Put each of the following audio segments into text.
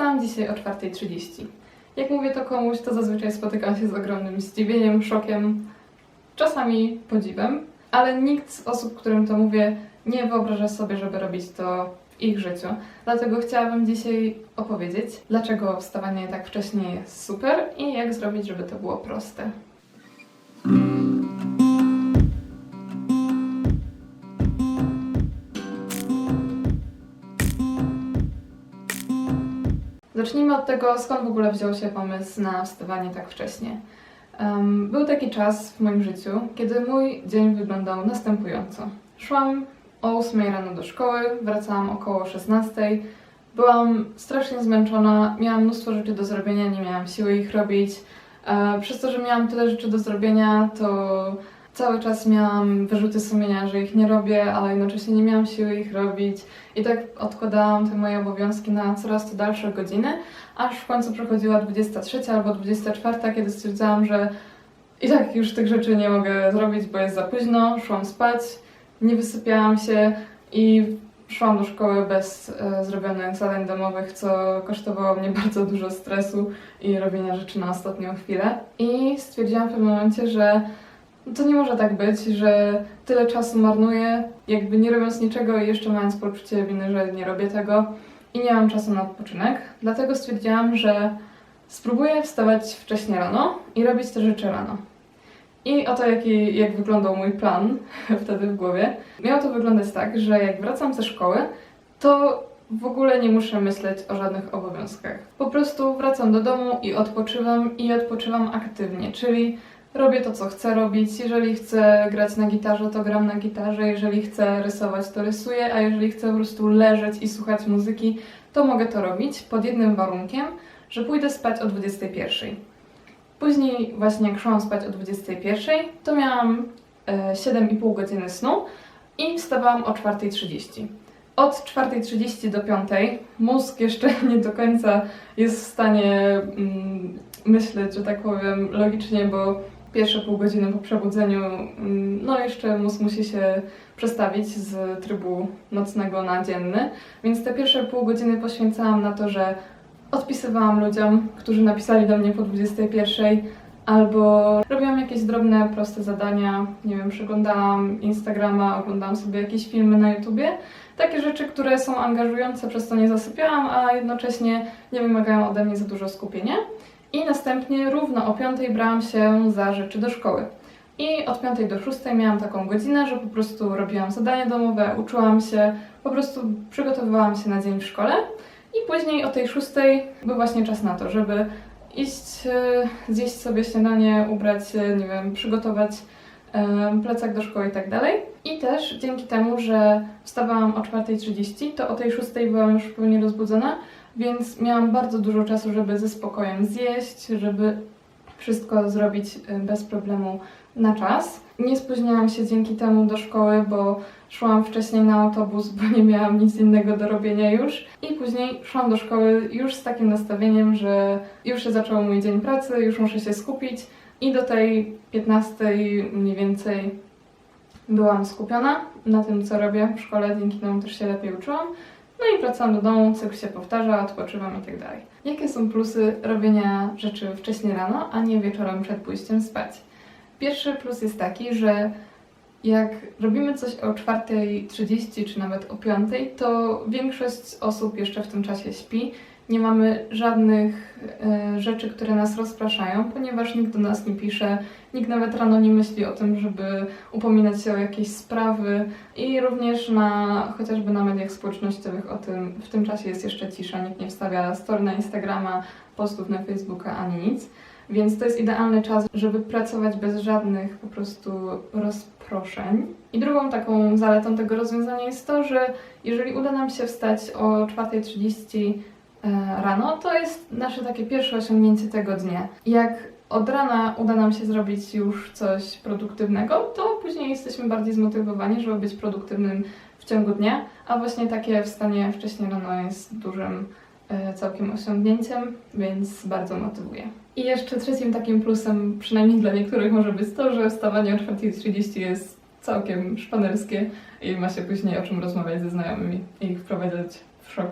Wstałam dzisiaj o 4.30. Jak mówię to komuś, to zazwyczaj spotykam się z ogromnym zdziwieniem, szokiem, czasami podziwem, ale nikt z osób, którym to mówię, nie wyobraża sobie, żeby robić to w ich życiu. Dlatego chciałabym dzisiaj opowiedzieć, dlaczego wstawanie tak wcześnie jest super i jak zrobić, żeby to było proste. Zacznijmy od tego, skąd w ogóle wziął się pomysł na wstawanie tak wcześnie. Em, był taki czas w moim życiu, kiedy mój dzień wyglądał następująco. Szłam o 8 rano do szkoły, wracałam około 16. Byłam strasznie zmęczona, miałam mnóstwo rzeczy do zrobienia, nie miałam siły ich robić. E, przez to, że miałam tyle rzeczy do zrobienia, to cały czas miałam wyrzuty sumienia, że ich nie robię, ale jednocześnie nie miałam siły ich robić. I tak odkładałam te moje obowiązki na coraz to dalsze godziny, aż w końcu przychodziła 23 albo 24, kiedy stwierdzałam, że i tak już tych rzeczy nie mogę zrobić, bo jest za późno. Szłam spać, nie wysypiałam się i szłam do szkoły bez e, zrobionych zadań domowych, co kosztowało mnie bardzo dużo stresu i robienia rzeczy na ostatnią chwilę. I stwierdziłam w pewnym momencie, że to nie może tak być, że tyle czasu marnuję, jakby nie robiąc niczego i jeszcze mając poczucie winy, że nie robię tego i nie mam czasu na odpoczynek. Dlatego stwierdziłam, że spróbuję wstawać wcześnie rano i robić te rzeczy rano. I oto jaki, jak wyglądał mój plan wtedy w głowie. Miało to wyglądać tak, że jak wracam ze szkoły, to w ogóle nie muszę myśleć o żadnych obowiązkach. Po prostu wracam do domu i odpoczywam i odpoczywam aktywnie, czyli robię to, co chcę robić. Jeżeli chcę grać na gitarze, to gram na gitarze. Jeżeli chcę rysować, to rysuję. A jeżeli chcę po prostu leżeć i słuchać muzyki, to mogę to robić pod jednym warunkiem, że pójdę spać o 21. Później, właśnie jak szłam spać o 21, to miałam e, 7,5 godziny snu i wstawałam o 4.30. Od 4.30 do 5 mózg jeszcze nie do końca jest w stanie mm, myśleć, że tak powiem, logicznie, bo pierwsze pół godziny po przebudzeniu, mm, no jeszcze mózg musi się przestawić z trybu nocnego na dzienny, więc te pierwsze pół godziny poświęcałam na to, że odpisywałam ludziom, którzy napisali do mnie po 21, albo robiłam jakieś drobne, proste zadania, nie wiem, przeglądałam Instagrama, oglądałam sobie jakieś filmy na YouTubie, takie rzeczy, które są angażujące, przez to nie zasypiałam, a jednocześnie nie wymagają ode mnie za dużo skupienia. I następnie równo o 5 brałam się za rzeczy do szkoły. I od 5 do 6 miałam taką godzinę, że po prostu robiłam zadania domowe, uczyłam się, po prostu przygotowywałam się na dzień w szkole. I później o tej 6 był właśnie czas na to, żeby iść, e, zjeść sobie śniadanie, ubrać się, nie wiem, przygotować e, plecak do szkoły i tak dalej. I też dzięki temu, że wstawałam o 4.30, to o tej 6 byłam już pełnie rozbudzona, więc miałam bardzo dużo czasu, żeby ze spokojem zjeść, żeby wszystko zrobić y, bez problemu na czas. Nie spóźniałam się dzięki temu do szkoły, bo szłam wcześniej na autobus, bo nie miałam nic innego do robienia już. I później szłam do szkoły już z takim nastawieniem, że już się zaczął mój dzień pracy, już muszę się skupić. I do tej 15 mniej więcej byłam skupiona na tym, co robię w szkole, dzięki temu też się lepiej uczyłam. No i wracam do domu, cykl się powtarza, odpoczywam i tak dalej. Jakie są plusy robienia rzeczy wcześniej rano, a nie wieczorem przed pójściem spać? Pierwszy plus jest taki, że jak robimy coś o 4.30 czy nawet o 5.00, to większość osób jeszcze w tym czasie śpi. Nie mamy żadnych e, rzeczy, które nas rozpraszają, ponieważ nikt do nas nie pisze, nikt nawet rano nie myśli o tym, żeby upominać się o jakieś sprawy i również na chociażby na mediach społecznościowych o tym w tym czasie jest jeszcze cisza, nikt nie wstawia story na Instagrama, postów na Facebooka ani nic. Więc to jest idealny czas, żeby pracować bez żadnych po prostu rozproszeń. I drugą taką zaletą tego rozwiązania jest to, że jeżeli uda nam się wstać o 4.30 e, rano, to jest nasze takie pierwsze osiągnięcie tego dnia. Jak od rana uda nam się zrobić już coś produktywnego, to później jesteśmy bardziej zmotywowani, żeby być produktywnym w ciągu dnia, a właśnie takie wstanie wcześniej rano jest dużym e, całkiem osiągnięciem, więc bardzo motywuje. I jeszcze trzecim takim plusem, przynajmniej dla niektórych, może być to, że wstawanie o 4.30 jest całkiem szpanerskie i ma się później o czym rozmawiać ze znajomymi i ich wprowadzać w szok.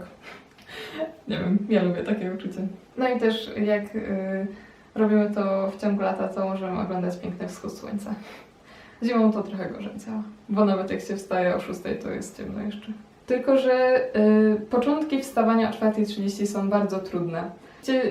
Nie wiem, ja lubię takie uczucie. No i też jak y, robimy to w ciągu lata, to możemy oglądać piękny wschód słońca. Zimą to trochę gorzej działa, bo nawet jak się wstaje o 6, to jest ciemno jeszcze. Tylko, że y, początki wstawania o 4.30 są bardzo trudne.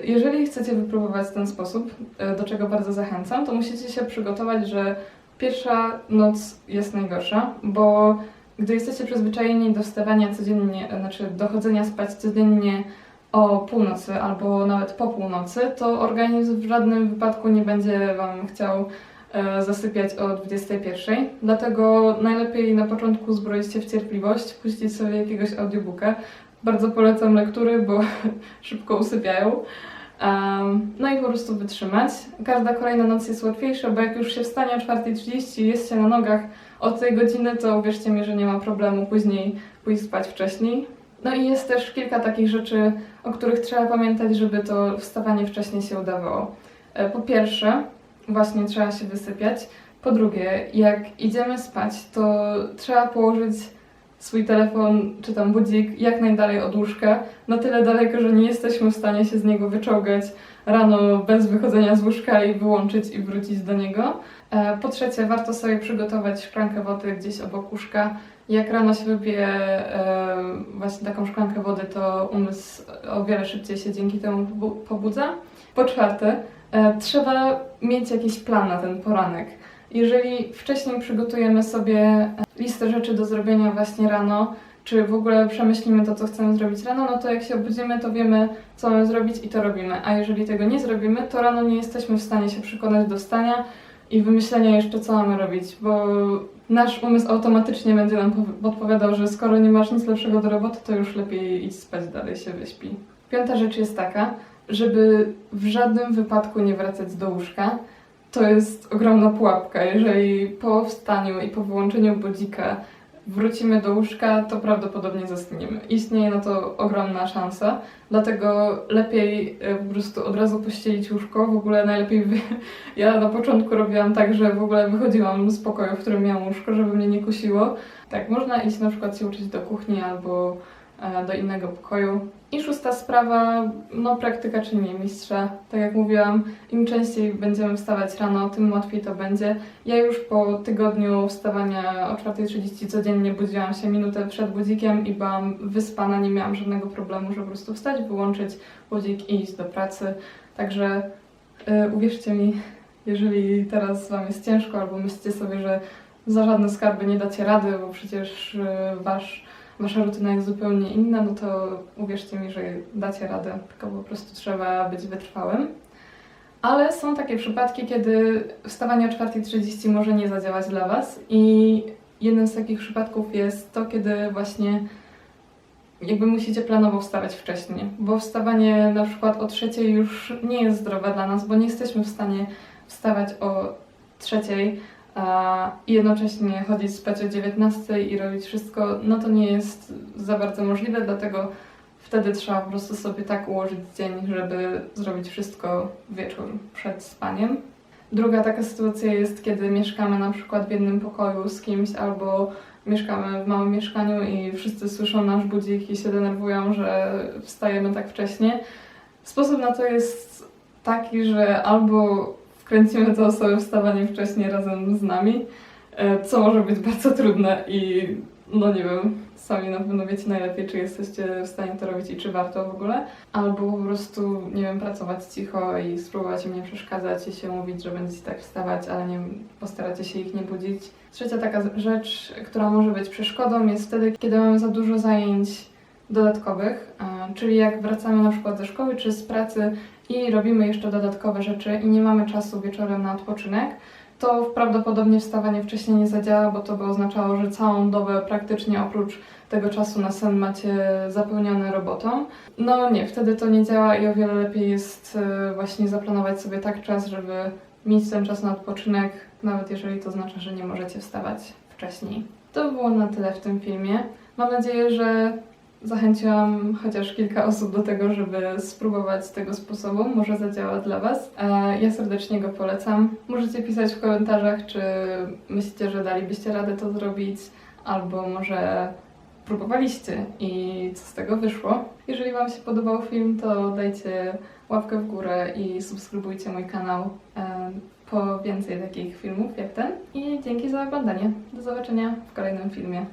Jeżeli chcecie wypróbować ten sposób, y, do czego bardzo zachęcam, to musicie się przygotować, że pierwsza noc jest najgorsza, bo gdy jesteście przyzwyczajeni do wstawania codziennie, e, znaczy do chodzenia spać codziennie o północy albo nawet po północy, to organizm w żadnym wypadku nie będzie Wam chciał e, zasypiać o 21. Dlatego najlepiej na początku zbroić się w cierpliwość, puścić sobie jakiegoś audiobooka. Bardzo polecam lektury, bo szybko usypiają. Em, no i po prostu wytrzymać. Każda kolejna noc jest łatwiejsza, bo jak już się wstanie o 4.30 i jest się na nogach od tej godziny, to uwierzcie mi, że nie ma problemu później pójść spać wcześniej. No i jest też kilka takich rzeczy, o których trzeba pamiętać, żeby to wstawanie wcześniej się udawało. E, Po pierwsze, właśnie trzeba się wysypiać. Po drugie, jak idziemy spać, to trzeba położyć swój telefon czy tam budzik jak najdalej od łóżka, na tyle daleko, że nie jesteśmy w stanie się z niego wyczołgać rano bez wychodzenia z łóżka i wyłączyć i wrócić do niego. E, Po trzecie, warto sobie przygotować szklankę wody gdzieś obok łóżka. Jak rano się wypije e, właśnie taką szklankę wody, to umysł o wiele szybciej się dzięki temu pobu- pobudza. Po czwarte, e, trzeba mieć jakiś plan na ten poranek. Jeżeli wcześniej przygotujemy sobie listę rzeczy do zrobienia właśnie rano, czy w ogóle przemyślimy to, co chcemy zrobić rano, no to jak się obudzimy, to wiemy, co mamy zrobić i to robimy. A jeżeli tego nie zrobimy, to rano nie jesteśmy w stanie się przekonać do wstania i wymyślenia jeszcze, co mamy robić, bo nasz umysł automatycznie będzie nam pow- podpowiadał, że skoro nie masz nic lepszego do roboty, to już lepiej idź spać dalej, się wyśpi. Piąta rzecz jest taka, żeby w żadnym wypadku nie wracać do łóżka. To jest ogromna pułapka. Jeżeli po wstaniu i po wyłączeniu budzika wrócimy do łóżka, to prawdopodobnie zasniemy. Istnieje na to ogromna szansa, dlatego lepiej e, po prostu od razu pościelić łóżko. W ogóle najlepiej wy... ja na początku robiłam tak, że w ogóle wychodziłam z pokoju, w którym miałam łóżko, żeby mnie nie kusiło. Tak, można iść na przykład się uczyć do kuchni albo do innego pokoju. I szósta sprawa, no praktyka czyni mistrza. Tak jak mówiłam, im częściej będziemy wstawać rano, tym łatwiej to będzie. Ja już po tygodniu wstawania o 4.30 codziennie budziłam się minutę przed budzikiem i byłam wyspana, nie miałam żadnego problemu, żeby po prostu wstać, wyłączyć budzik i iść do pracy. Także y, uwierzcie mi, jeżeli teraz Wam jest ciężko albo myślicie sobie, że za żadne skarby nie dacie rady, bo przecież y, wasz wasza rutyna jest zupełnie inna, no to uwierzcie mi, że dacie radę, tylko po prostu trzeba być wytrwałym. Ale są takie przypadki, kiedy wstawanie o 4.30 może nie zadziałać dla Was. I jednym z takich przypadków jest to, kiedy właśnie jakby musicie planowo wstawać wcześniej, bo wstawanie na przykład o trzeciej już nie jest zdrowe dla nas, bo nie jesteśmy w stanie wstawać o trzeciej, i jednocześnie chodzić spać o 19 i robić wszystko, no to nie jest za bardzo możliwe, dlatego wtedy trzeba po prostu sobie tak ułożyć dzień, żeby zrobić wszystko wieczór przed spaniem. Druga taka sytuacja jest, kiedy mieszkamy na przykład w jednym pokoju z kimś albo mieszkamy w małym mieszkaniu i wszyscy słyszą nasz budzik i się denerwują, że wstajemy tak wcześnie. Sposób na to jest taki, że albo wkręcimy tę osobę wstawanie wcześniej razem z nami, e, co może być bardzo trudne i no nie wiem, sami na pewno wiecie najlepiej, czy jesteście w stanie to robić i czy warto w ogóle, albo po prostu, nie wiem, pracować cicho i spróbować im nie przeszkadzać i się mówić, że będziecie tak wstawać, ale nie postaracie się ich nie budzić. Trzecia taka rzecz, która może być przeszkodą jest wtedy, kiedy mamy za dużo zajęć dodatkowych, e, czyli jak wracamy na przykład ze szkoły czy z pracy i robimy jeszcze dodatkowe rzeczy i nie mamy czasu wieczorem na odpoczynek, to prawdopodobnie wstawanie wcześniej nie zadziała, bo to by oznaczało, że całą dobę praktycznie oprócz tego czasu na sen macie zapełnione robotą. No nie, wtedy to nie działa i o wiele lepiej jest e, właśnie zaplanować sobie tak czas, żeby mieć ten czas na odpoczynek, nawet jeżeli to oznacza, że nie możecie wstawać wcześniej. To by było na tyle w tym filmie. Mam nadzieję, że zachęciłam chociaż kilka osób do tego, żeby spróbować tego sposobu. Może zadziała dla Was. E, Ja serdecznie go polecam. Możecie pisać w komentarzach, czy myślicie, że dalibyście radę to zrobić, albo może próbowaliście i co z tego wyszło. Jeżeli Wam się podobał film, to dajcie łapkę w górę i subskrybujcie mój kanał e, po więcej takich filmów jak ten. I dzięki za oglądanie. Do zobaczenia w kolejnym filmie.